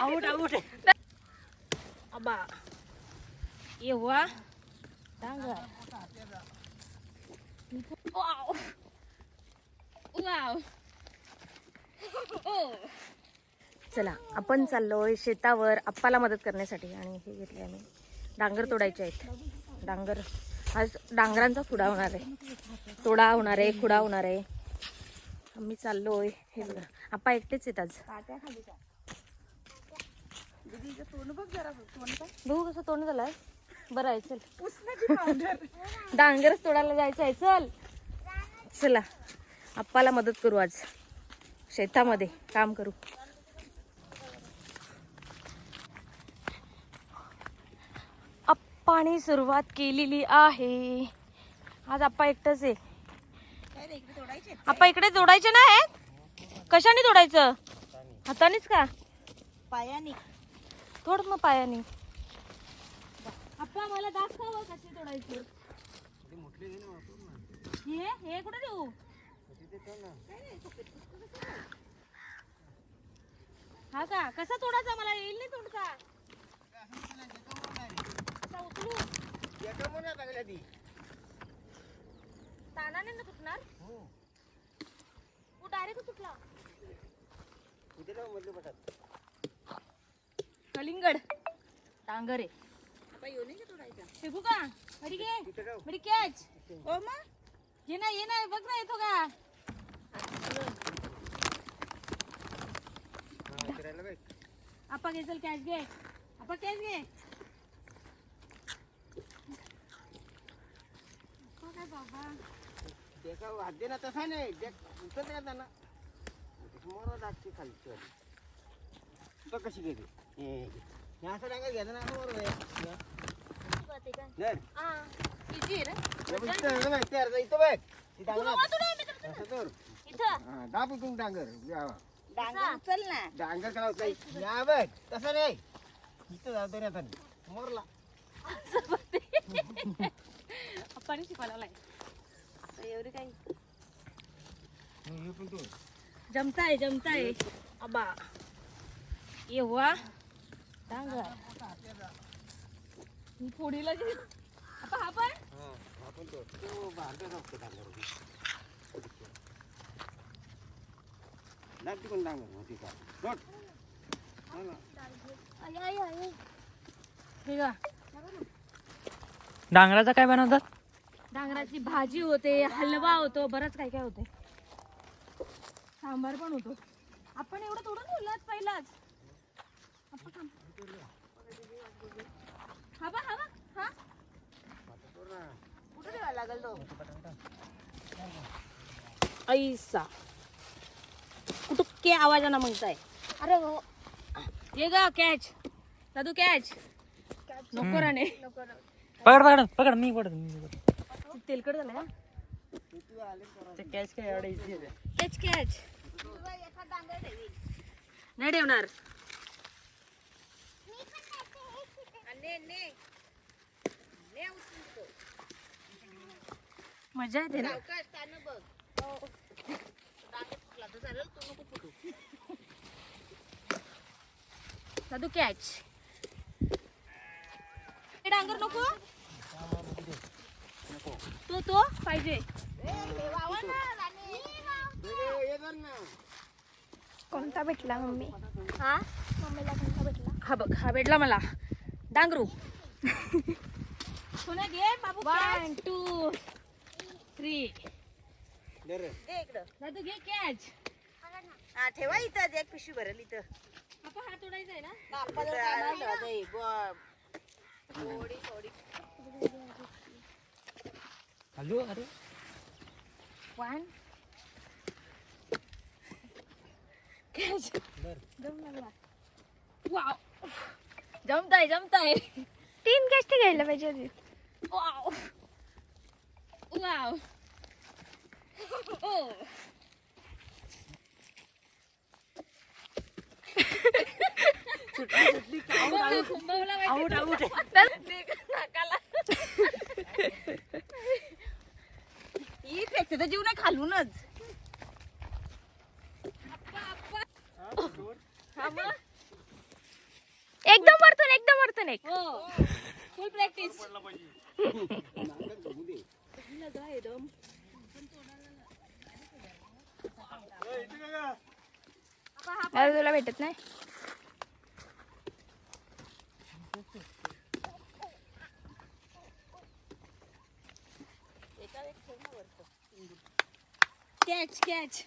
Out out अबा एव्हा डांगर wow wow चला आपण चाललोय शेतावर आप्पाला मदत करण्यासाठी आणि हे घेतले आम्ही. डांगर तोडायचे आहेत. डांगर. आज डांगरांचा खुडा होणार आहे. तोडा होणार आहे खुडा होणार आहे. आम्ही चाललोय. हे बघा आप्पा एकटेच आहेत आज. बघू कसं तोंड झालाय. बरं आहे चल. डांगरच तोडायला जायचं आहे चल. चला आप्पाला मदत करू आज. शेतामध्ये काम करू. आप्पाने सुरुवात केलेली आहे. आज आप्पा एकटाच आहे. आप्पा इकडे तोडायचे नाही कशाने तोडायचं? हातानेच का? पायाने. तोड मग पायाने. आप्पा मला दाखव कशी हे हे कुठे देऊ? हा का? कसा तोडायचा मला? येईल नाही तोडता. उचलू? तानाने ना तुटणार? तू डायरेक्ट तुटला. कलिंगड. टांगरे. फेकू का बरी घे. बरी कॅच हो मग? ये ना ये ना बघ ना येतो का. आपा घे चल कॅच घे. आपा कॅच घे आपा काय बाबा तसा नाही उचलता का त्यांना. मोर दाखते खाली तो कशी घेते हे असं डांगर घ्यायचं ना वर धर. हा. इजी आहे रे हे बघ, इथं आहे बघ, त्या अर्धा इथं बघ. ती डांगर. असं धर. हा, दाब डांगर. या. डांगर उचल ना. डांगर करा नाही या बघ. तसं नाही. इथं जाऊ दे रे आता. मोरला. अप्पाने शिकवायला आता एवढी काही हे जमताय. जमताय अबा एव्हा आपा हा पण हा, हा पण. हे का डांगराचा काय बनवतात? डांगराची भाजी होते हलवा होतो बरंच काय काय होते. सांबार पण होतो. आपण एवढं तोडून ठेवलं पहिलाच. हा बा हा बा हा. कुठे ठेवायला लागल तो? ऐसा. आवाजानं म्हणताय? अरे हो. ये गा कॅच दादू कॅच नको राणे पकड पकड. पकड मी पडत मी पकडतो. तेलकट झालं हा ते कॅच काय एवढं आहे. कॅच कॅच नाही ठेवणार. मजा येते ना. दादू कॅच डांगर नको. तो तो पाहिजे. कोणता भेटला मम्मी? हा? मम्मीला कोणता भेटला? हा बघ हा भेटला मला. डांगरू. पुन्हा घे बाबू वन टू थ्री दादू घे कॅच हा ठेवा इथं एक पिशवी भरेल इथं. आपण हात उडायचा आहे ना? थोडी थोडी. हॅलो अरे वन कॅच वाव जमताय जमताय तीन कॅस्टी घ्यायला पाहिजे होती wow wow oh out out ही फेकते तर जीव नाही खालूनच. एकदम वरतून एकदम वरतून एक. फुल प्रॅक्टिस अरे तुला भेटत नाही? कॅच कॅच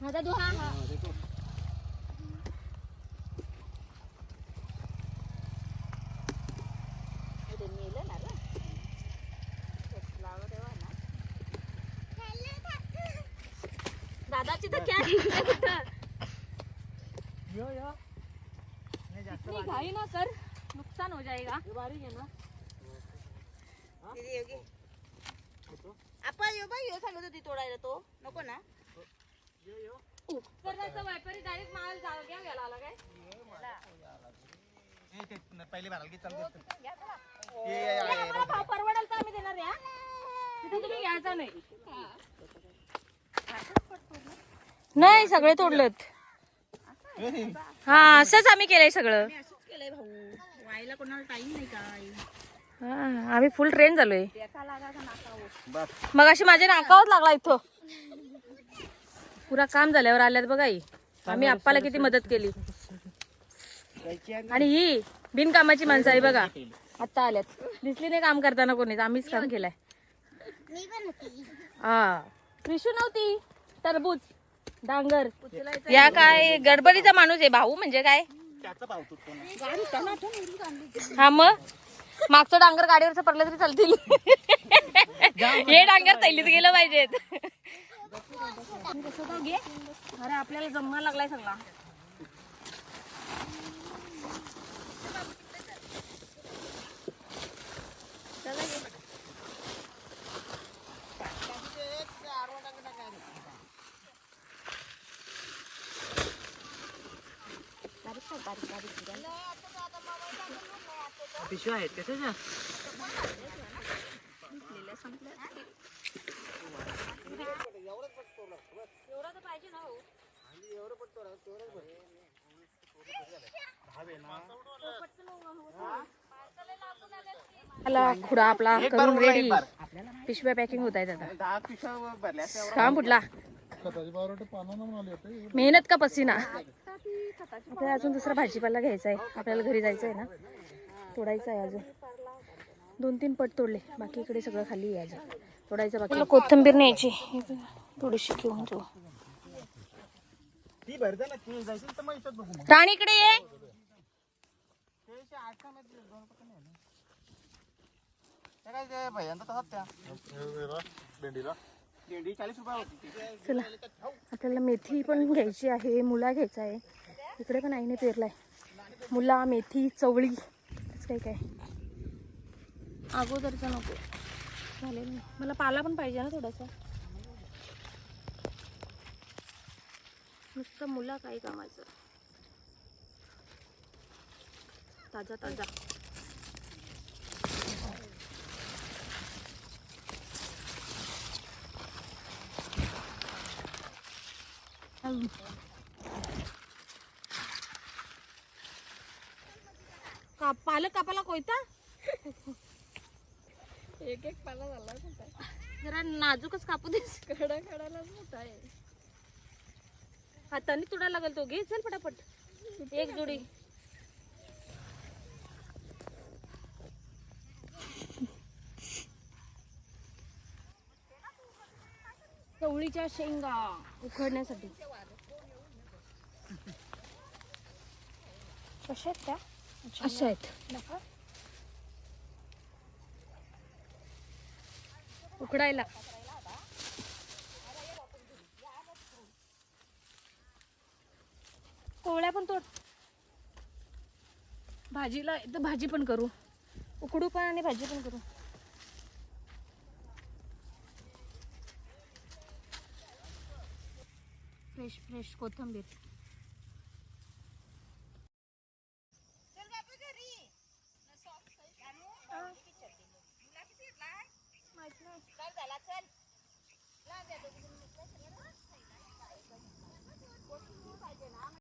हा दादू हा हा दादाची तर कॅच घाई ना कर. नुकसान हो जाएगा। आपण यो बाई यो सांगत होती तोडायला तो। नको ना। व्यापारी डायरेक्ट माल घ्या गेला आला काय पहिले भरायला आम्हाला भाव परवडेल तर आम्ही देणार या तिथे तुम्ही घ्यायचा नाही। नाही सगळे तोडलेत। हा असंच आम्ही केलंय सगळं मी असंच केलंय भाऊ व्हायला कोणाला टाइम नाही काय. हा, आम्ही फुल ट्रेन झालोय. नाकावर बस. मग अशी माझ्या नाकावत लागला इथं. पुरा काम झाल्यावर आल्यात बघा ही आम्ही आप्पाला किती मदत केली. आणि ही बिनकामाची माणसं आहे बघा. आता आल्यात. दिसली नाही काम करताना कोणीच. आम्हीच काम केलंय. हा. कृषू नव्हती. टरबूज डांगर. या काय गडबडीचा माणूस आहे भाऊ म्हणजे काय? हा मग? मागचं डांगर गाडीवरच पडलं तरी चालतील. हे डांगर थैलीत गेलं पाहिजेत. अरे आपल्याला जमवा लागलाय सगळा. पिशव्या आहेत कशाच्या आला खुडा आपला करून रेडी. पिशव्या पॅकिंग होत आहेत आता. मेहनत का पसीना? आपल्याला अजून दुसरा भाजीपाला घ्यायचा आहे. आपल्याला घरी जायचं आहे ना? तोडायचं आहे अजून. दोन तीन पट तोडले. बाकी इकडे सगळं खाली आहे अजून. तोडायचं बाकी. कोथिंबीर न्यायची. थोडीशी घेऊन जाऊ. राणी इकडे ये. तेशे चला आपल्याला मेथी पण घ्यायची आहे मुला घ्यायचा आहे. इकडे पण आईने पेरलाय. मुला मेथी चवळी असं काही काय. अगोदरचा नको. चालेल ना. मला पाला पण पाहिजे ना थोडासा. नुसतं मुला काही कामाचं. ताजा ताजा. का पालक कापाला कोयता? एक एक पाला झाला जरा नाजूकच कापू देस खडा खडालाच मोठा आहे. हाताने तुडायला लागेल तो. घे चल पटापट एक जोडी. चवळीच्या शेंगा उखडण्यासाठी. कशा आहेत त्या अशा आहेत नका उकडायला कोवळ्या पण तोड. भाजीला इथं भाजी पण करू. उकडू पण आणि भाजी पण करू. फ्रेश फ्रेश कोथंबीर.